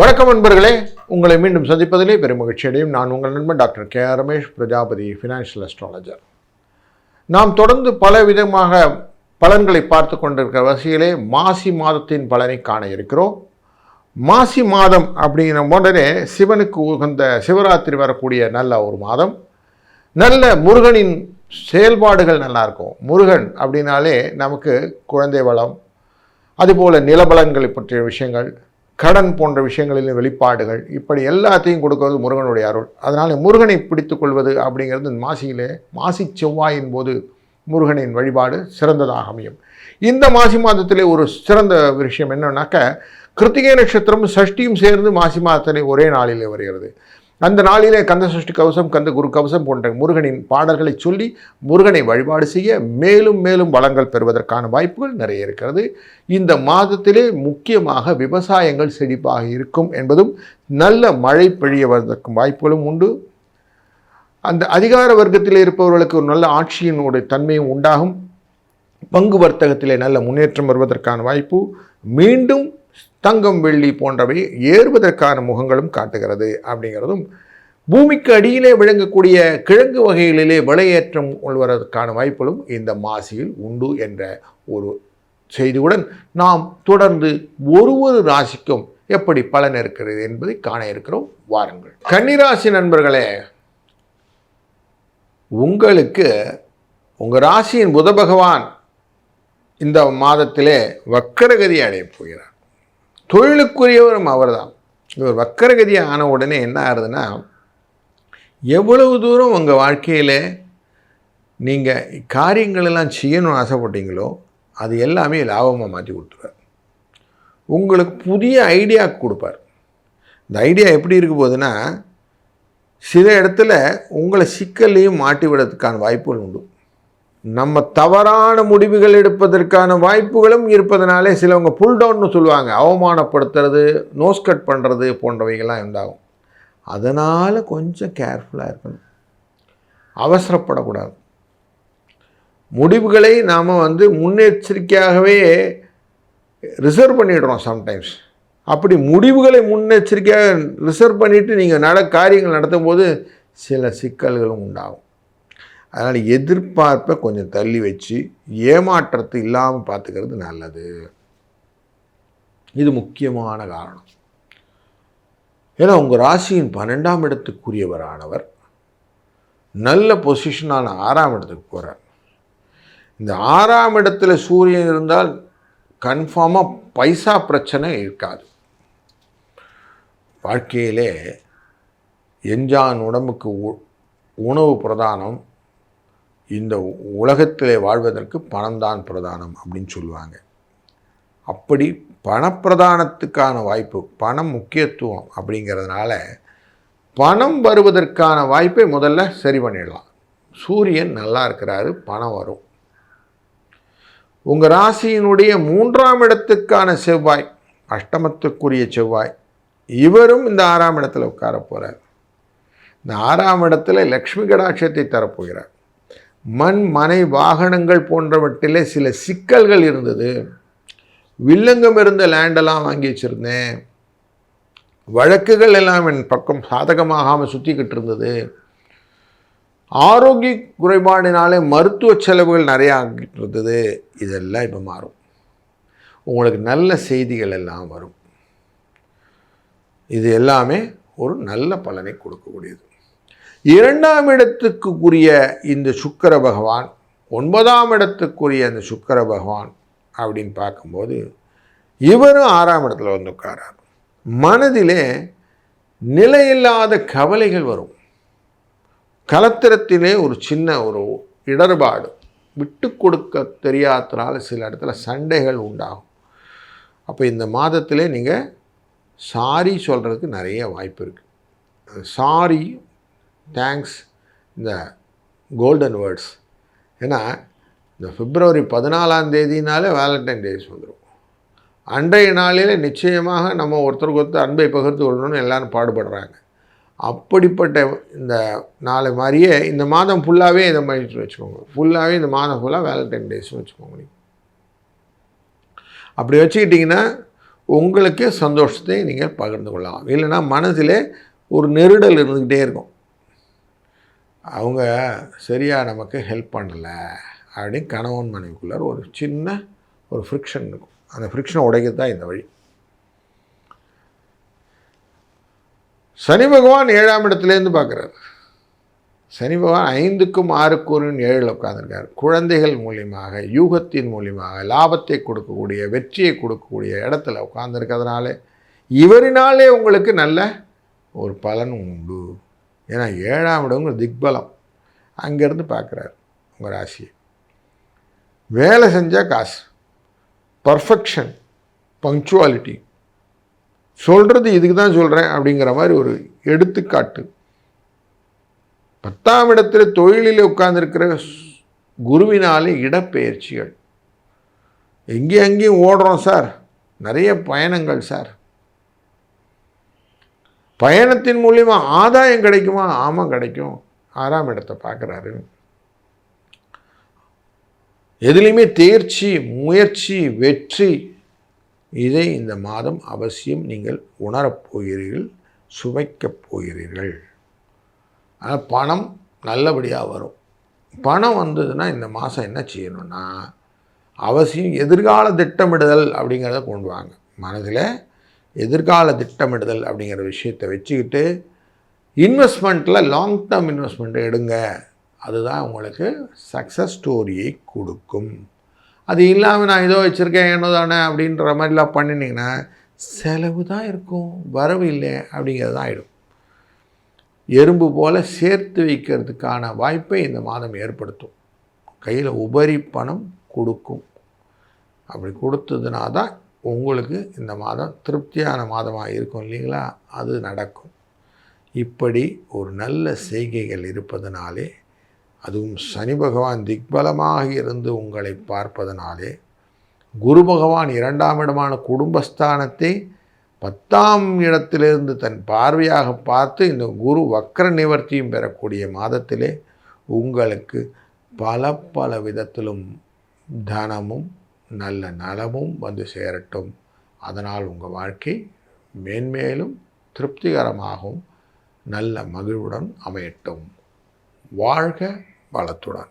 வணக்கம் நண்பர்களே. உங்களை மீண்டும் சந்திப்பதிலே பெரும் மகிழ்ச்சி அடையும். நான் உங்கள் நண்பன் doctor K R Ramesh Prajapati financial astrologer நாம் தொடர்ந்து பல விதமாக பலன்களை பார்த்து கொண்டிருக்கிற வரிசையிலே மாசி மாதத்தின் பலனை காண இருக்கிறோம். மாசி மாதம் அப்படிங்கிற உடனே சிவனுக்கு உகந்த சிவராத்திரி வரக்கூடிய நல்ல ஒரு மாதம். நல்ல முருகனின் செயல்பாடுகள் நல்லாயிருக்கும் முருகன் அப்படின்னாலே நமக்கு குழந்தை வளம் அதுபோல் நிலபலன்களை பற்றிய விஷயங்கள் கடன் போன்ற விஷயங்களிலும் வெளிப்பாடுகள் இப்படி எல்லாத்தையும் கொடுக்கிறது முருகனுடைய அருள். அதனால் முருகனை பிடித்து கொள்வது அப்படிங்கிறது இந்த மாசியிலே மாசி செவ்வாயின் போது முருகனின் வழிபாடு சிறந்ததாக அமையும். இந்த மாசி மாதத்திலே ஒரு சிறந்த விஷயம் என்னன்னாக்க கிருத்திகை நட்சத்திரம் சஷ்டியும் சேர்ந்து மாசி மாதத்திலே ஒரே நாளிலே வருகிறது. அந்த நாளிலே கந்த சஷ்டி கவசம் கந்த குரு கவசம் போன்ற முருகனின் பாடல்களை சொல்லி முருகனை வழிபாடு செய்ய மேலும் மேலும் வளங்கள் பெறுவதற்கான வாய்ப்புகள் நிறைய இருக்கிறது. இந்த மாதத்திலே முக்கியமாக விவசாயங்கள் செழிப்பாக இருக்கும் என்பதும் நல்ல மழை பெய்யவதற்கும் வாய்ப்புகளும் உண்டு. அந்த அதிகார வர்க்கத்தில் இருப்பவர்களுக்கு ஒரு நல்ல ஆட்சியினுடைய தன்மையும் உண்டாகும். பங்கு வர்த்தகத்திலே நல்ல முன்னேற்றம் வருவதற்கான வாய்ப்பு. மீண்டும் தங்கம் வெள்ளி போன்றவை ஏறுவதற்கான முகங்களும் காட்டுகிறது அப்படிங்கிறதும் பூமிக்கு அடியிலே விளங்கக்கூடிய கிழங்கு வகைகளிலே விலையேற்றம் கொள்வதற்கான வாய்ப்புகளும் இந்த மாசியில் உண்டு என்ற ஒரு செய்தியுடன் நாம் தொடர்ந்து ஒரு ஒரு ராசிக்கும் எப்படி பலன் இருக்கிறது என்பதை காண இருக்கிறோம். வாருங்கள். கன்னிராசி நண்பர்களே உங்களுக்கு உங்கள் ராசியின் புத பகவான் இந்த மாதத்திலே வக்கரகதி அடையப் போகிறார். தொழிலுக்குரியவரும் அவர் தான் இவர் வக்கரகதி ஆன உடனே என்ன ஆகுதுன்னா எவ்வளவு தூரம் உங்கள் வாழ்க்கையில் நீங்கள் காரியங்களெல்லாம் செய்யணும்னு ஆசைப்பட்டீங்களோ அது எல்லாமே லாபமாக மாற்றி கொடுத்துருவார். உங்களுக்கு புதிய ஐடியா கொடுப்பார். இந்த ஐடியா எப்படி இருக்க போகுதுன்னா சில இடத்துல உங்களை சிக்கல்லையும் மாட்டி விடுறதுக்கான வாய்ப்புகள் உண்டு. நம்ம தவறான முடிவுகள் எடுப்பதற்கான வாய்ப்புகளும் இருப்பதனாலே சிலவங்க புல் டவுன்னு சொல்லுவாங்க. அவமானப்படுத்துறது நோஸ் கட் பண்ணுறது போன்றவைகள்லாம் உண்டாகும். அதனால் கொஞ்சம் கேர்ஃபுல்லாக இருக்கணும். அவசரப்படக்கூடாது. முடிவுகளை நாம் வந்து முன்னெச்சரிக்கையாகவே ரிசர்வ் பண்ணிடுறோம் சம்டைம்ஸ் அப்படி முடிவுகளை முன்னெச்சரிக்கையாக ரிசர்வ் பண்ணிவிட்டு நீங்கள் நட காரியங்கள் நடத்தும் போது சில சிக்கல்களும் உண்டாகும். அதனால் எதிர்பார்ப்பை கொஞ்சம் தள்ளி வச்சு ஏமாற்றத்தை இல்லாமல் பார்த்துக்கிறது நல்லது. இது முக்கியமான காரணம். ஏன்னா உங்கள் ராசியின் பன்னெண்டாம் இடத்துக்குரியவரானவர் நல்ல பொசிஷனான ஆறாம் இடத்துக்கு போகிறார் இந்த ஆறாம் இடத்துல சூரியன் இருந்தால் கன்ஃபார்மாக பைசா பிரச்சனை இருக்காது. வாழ்க்கையிலே எஞ்சான் உடம்புக்கு உணவு பிரதானம் இந்த உலகத்திலே வாழ்வதற்கு பணம்தான் பிரதானம் அப்படின்னு சொல்லுவாங்க. அப்படி பணப்பிரதானத்துக்கான வாய்ப்பு பணம் முக்கியத்துவம் அப்படிங்கிறதுனால பணம் வருவதற்கான வாய்ப்பை முதல்ல சரி பண்ணிடலாம். சூரியன் நல்லா இருக்கிறாரு பணம் வரும். உங்கள் ராசியினுடைய மூன்றாம் இடத்துக்கான செவ்வாய் அஷ்டமத்துக்குரிய செவ்வாய் இவரும் இந்த ஆறாம் இடத்துல உட்கார போகிறார் இந்த ஆறாம் இடத்துல லக்ஷ்மி கடாட்சத்தை தரப்போகிறார். மண் மனை வாகனங்கள் போன்றவற்றிலே சில சிக்கல்கள் இருந்தது. வில்லங்கம் இருந்த லேண்டெல்லாம் வாங்கி வச்சுருந்தேன். வழக்குகள் எல்லாம் என் பக்கம் சாதகமாகாமல் சுற்றிக்கிட்டு இருந்தது. ஆரோக்கிய குறைபாடினாலே மருத்துவ செலவுகள் நிறையா ஆகிட்டு இருந்தது. இதெல்லாம் இப்போ மாறும். உங்களுக்கு நல்ல செய்திகள் எல்லாம் வரும். இது எல்லாமே ஒரு நல்ல பலனை கொடுக்கக்கூடியது. இரண்டாம் இடத்துக்குரிய இந்த சுக்கர பகவான் ஒன்பதாம் இடத்துக்குரிய அந்த சுக்கர பகவான் அப்படின்னு பார்க்கும்போது இவரும் ஆறாம் இடத்துல வந்து உட்காரார் மனதிலே நிலையில்லாத கவலைகள் வரும். கலத்திரத்திலே ஒரு சின்ன ஒரு இடர்பாடு விட்டு கொடுக்க தெரியாதனால சில இடத்துல சண்டைகள் உண்டாகும். அப்போ இந்த மாதத்திலே நீங்கள் சாரி சொல்கிறதுக்கு நிறைய வாய்ப்பு இருக்குது சாரி தேங்க்ஸ் இந்த கோல்டன் வேர்ட்ஸ் ஏன்னா இந்த பிப்ரவரி பதினாலாம் தேதினாலே வேலண்டைன் டேஸ் வந்துடும் அன்றைய நாளில் நிச்சயமாக நம்ம ஒருத்தருக்கு ஒருத்தர் அன்பை பகிர்ந்து கொள்ளணும்னு எல்லோரும் பாடுபடுறாங்க. அப்படிப்பட்ட இந்த நாளை மாதிரியே இந்த மாதம் ஃபுல்லாகவே இதை மாதிரி வச்சுக்கோங்க. ஃபுல்லாகவே இந்த மாதம் ஃபுல்லாக வேலண்டைன் டேஸ்னு வச்சுக்கோங்க நீங்கள் அப்படி வச்சுக்கிட்டிங்கன்னா உங்களுக்கு சந்தோஷத்தை நீங்கள் பகிர்ந்து கொள்ளலாம். இல்லைன்னா மனதிலே ஒரு நெருடல் இருந்துக்கிட்டே இருக்கும். அவங்க சரியாக நமக்கு ஹெல்ப் பண்ணலை அப்படின்னு கணவன் மனைவிக்குள்ளார் ஒரு சின்ன ஒரு ஃப்ரிக்ஷன் இருக்கும். அந்த ஃப்ரிக்ஷனை உடைக்கிறது தான் இந்த வழி. சனி பகவான் ஏழாம் இடத்துலேருந்து பார்க்குறாரு. சனி பகவான் ஐந்துக்கும் ஆறுக்கும் ஏழில் உட்காந்துருக்கார் குழந்தைகள் மூலியமாக யூகத்தின் மூலியமாக லாபத்தை கொடுக்கக்கூடிய வெற்றியை கொடுக்கக்கூடிய இடத்துல உட்காந்துருக்கிறதுனால இவரினாலே உங்களுக்கு நல்ல ஒரு பலன் உண்டு. ஏன்னா ஏழாம் இடங்கிற திக்பலம் அங்கேருந்து பார்க்குறாரு உங்கள் ராசியை. வேலை செஞ்சால் காசு பர்ஃபெக்ஷன் பங்க்சுவாலிட்டி சொல்கிறது இதுக்கு தான் சொல்கிறேன் அப்படிங்கிற மாதிரி ஒரு எடுத்துக்காட்டு. பத்தாம் இடத்தில் தொழிலில் உட்கார்ந்துருக்கிற குருவினாலே இடப்பெயர்ச்சிகள். எங்கேயும் அங்கேயும் ஓடுறோம் சார். நிறைய பயணங்கள் சார். பயணத்தின் மூலிமா ஆதாயம் கிடைக்குமா? ஆமாம் கிடைக்கும். ஆறாம் இடத்தை பார்க்குறாரு. எதுலேயுமே தேர்ச்சி முயற்சி வெற்றி இதை இந்த மாதம் அவசியம் நீங்கள் உணரப் போகிறீர்கள் சுவைக்கப் போகிறீர்கள். ஆனால் பணம் நல்லபடியாக வரும். பணம் வந்ததுன்னா இந்த மாதம் என்ன செய்யணும்னா அவசியம் எதிர்கால திட்டமிடுதல் அப்படிங்கிறத கொண்டு வாங்க. மனதில் எதிர்கால திட்டமிடுதல் அப்படிங்கிற விஷயத்தை வச்சுக்கிட்டு இன்வெஸ்ட்மெண்ட்டில் லாங் டேர்ம் இன்வெஸ்ட்மெண்ட்டை எடுங்க. அதுதான் உங்களுக்கு சக்ஸஸ் ஸ்டோரியை கொடுக்கும். அது இல்லாமல் நான் ஏதோ வச்சுருக்கேன் என்ன தானே அப்படின்ற மாதிரிலாம் பண்ணினீங்கன்னா செலவு தான் இருக்கும். வரவு இல்லை அப்படிங்கிறது தான் ஆகிடும் எறும்பு போல் சேர்த்து வைக்கிறதுக்கான வாய்ப்பை இந்த மாதம் ஏற்படுத்தும். கையில் உபரி பணம் கொடுக்கும். அப்படி கொடுத்ததுனா தான் உங்களுக்கு இந்த மாதம் திருப்தியான மாதமாக இருக்கும் இல்லைங்களா? அது நடக்கும். இப்படி ஒரு நல்ல செய்கைகள் இருப்பதனாலே அதுவும் சனி பகவான் திக்பலமாக இருந்து உங்களை பார்ப்பதனாலே குரு பகவான் இரண்டாம் இடமான குடும்பஸ்தானத்தை பத்தாம் இடத்திலிருந்து தன் பார்வையாக பார்த்து இந்த குரு வக்கர நிவர்த்தியும் பெறக்கூடிய மாதத்திலே உங்களுக்கு பல பல விதத்திலும் தனமும் நல்ல நலமும் வந்து சேரட்டும். அதனால் உங்கள் வாழ்க்கை மேன்மேலும் திருப்திகரமாகவும் நல்ல மகிழ்வுடன் அமையட்டும். வாழ்க வளத்துடன்.